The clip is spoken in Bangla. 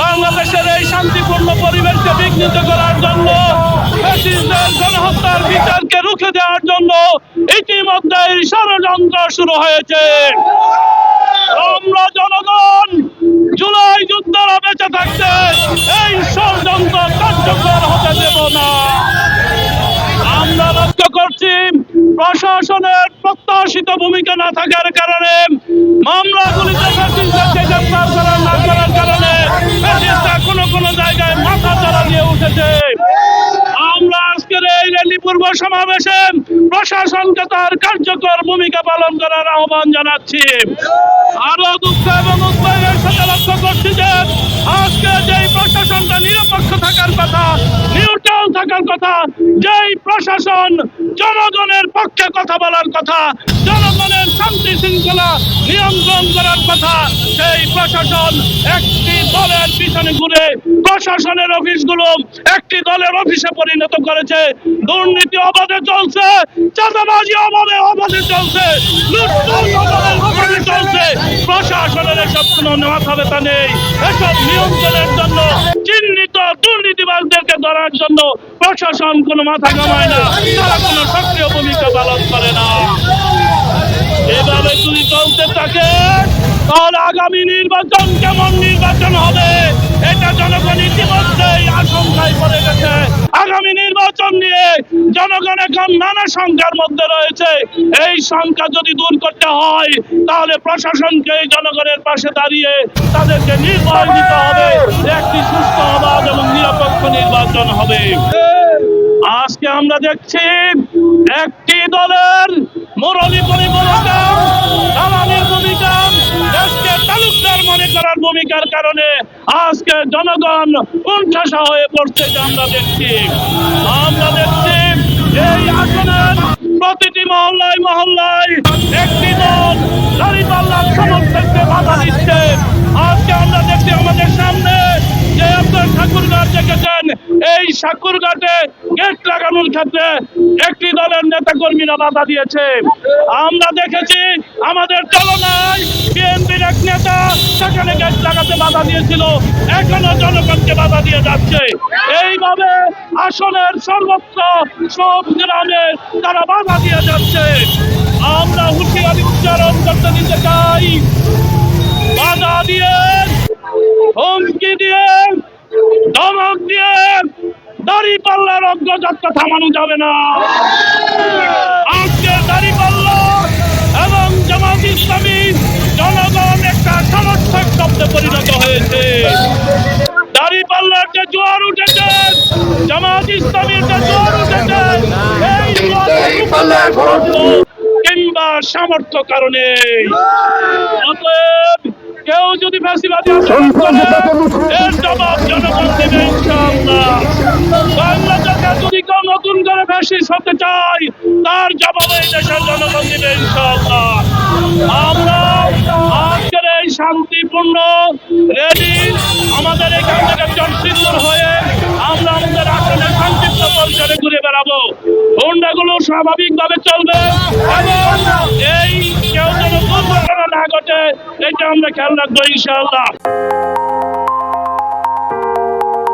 বাংলাদেশের এই শান্তিপূর্ণ পরিবেশকে বিঘ্নিত করার জন্য গণহত্যার বিচারকে রুখে দেওয়ার জন্য ইতিমধ্যেই ষড়যন্ত্র শুরু হয়েছে। আমরা জনগণ জুলাই যুদ্ধরা বেঁচে থাকতে এই ষড়যন্ত্র কার্যকর হতে দেব না। আমরা লক্ষ্য করছি প্রশাসনের প্রত্যাশিত ভূমিকা না থাকার কারণে মামলাগুলিতে ফ্যাসিস্টদেরকে পূর্ব সমাবেশে প্রশাসনকে তার কার্যকর ভূমিকা পালন করার আহ্বান জানাচ্ছি। আরও দুঃখ এবং উদ্বেগের সাথে লক্ষ্য করছি যে আজকে যেই প্রশাসনটা নিরপেক্ষ থাকার কথা নিউট্রাল থাকার কথা, যেই প্রশাসন জনগণের পক্ষে কথা বলার কথা, জনগণের শান্তি শৃঙ্খলা নিয়ন্ত্রণ করার কথা, সেই প্রশাসন একটি দলের পিছনে ঘুরে প্রশাসনের অফিসগুলো একটি দলের অফিসে পরিণত করেছে। দুর্নীতি অবাধে চলছে, চাঁদাবাজি অবাধে চলছে অবাধে অবাধে চলছে। প্রশাসনের এসব কোনো মাথা ব্যথা নেই। এসব নিয়ন্ত্রণের জন্য চিহ্নিত দুর্নীতিবাজদেরকে ধরার জন্য প্রশাসন কোনো মাথা কামায় না, তারা কোনো সক্রিয় ভূমিকা পালন করে না। এভাবে তুই চলতে থাকে, তাহলে আগামী নির্বাচন কেমন নির্বাচন হবে, এটা জনগণ ইতিমধ্যেই আশঙ্কায় পড়ে গেছে আগামী নির্বাচন নিয়ে জনগণ এখন নানা সংখ্যার মধ্যে রয়েছে। এই সংখ্যা যদি দূর করতে হয়, তাহলে প্রশাসনকে জনগণের পাশে দাঁড়িয়ে তাদেরকে নির্ভয় দিতে হবে। একটি সুস্থ অবাধ এবং নিরপেক্ষ নির্বাচন হবে। আজকে আমরা দেখছি একটি দলের মুরলী পরিবর্তন ভূমিকা, দেশকে তালুকদার মনে করার ভূমিকার কারণে আজকে জনগণ উচ্ছ্বাসা হয়ে পড়ছে আমরা দেখছি। আমরা দেখছি এই আসনের প্রতিটি মহল্লায় মহল্লায় একটি দল দাঁড়িপাল্লার সমর্থককে বাধা দিচ্ছে। আজকে আমরা দেখছি আমাদের সামনে যে আপনার দেখেছেন এই ঠাকুরঘাটে গেট লাগানোর ক্ষেত্রে একটি দলের নেতা কর্মীরা বাধা দিয়েছে আমরা দেখেছি আমাদের চলনায় বিএনপির এক নেতা সেখানে গেট লাগাতে বাধা দিয়েছিল, এখনও জনগণকে বাধা দিয়ে যাচ্ছে। এইভাবে আসনের সর্বত্র সব গ্রামে তারা বাধা দিয়ে যাচ্ছে। আমরা হুঁশিয়ারি উচ্চারণ করতে দিতে চাই। বাধা দিয়ে হুমকি দিয়ে ধমক দিয়ে দাড়ি অগ্রযাত্রা থামানো যাবে না। আজকে দাড়ি পাল্লা এবং জামাত ইসলামী জনগণ একটা সমর্থক শব্দে পরিণত হয়েছে। দাড়ি পাল্লার যে জোয়ার উঠেছে। জামাত ইসলামীর যে জোয়ার উঠেছে। কিংবা সামর্থ্য কারণে। অতএব কেউ যদি ফ্যাসিবাদী এর জবাব জনগণ দেবে ইনশাআল্লাহ। বাংলাদেশে ফ্যাসিস্ট হতে চায় তার জবাব দেশের জনগণ দেবে ইনশাআল্লাহ। আমরা আজকের এই শান্তিপূর্ণ রেলি আমাদের এখান থেকে চটসিন্দুর হয়ে আমরা আমাদের আসলে সংক্ষিপ্ত পরিসরে ঘুরে বেড়াবো। হোন্ডাগুলো স্বাভাবিকভাবে চলবে এবং এই কেউ যেন দুর্ঘটনা না ঘটে, এটা আমরা খেয়াল রাখব ইনশাআল্লাহ।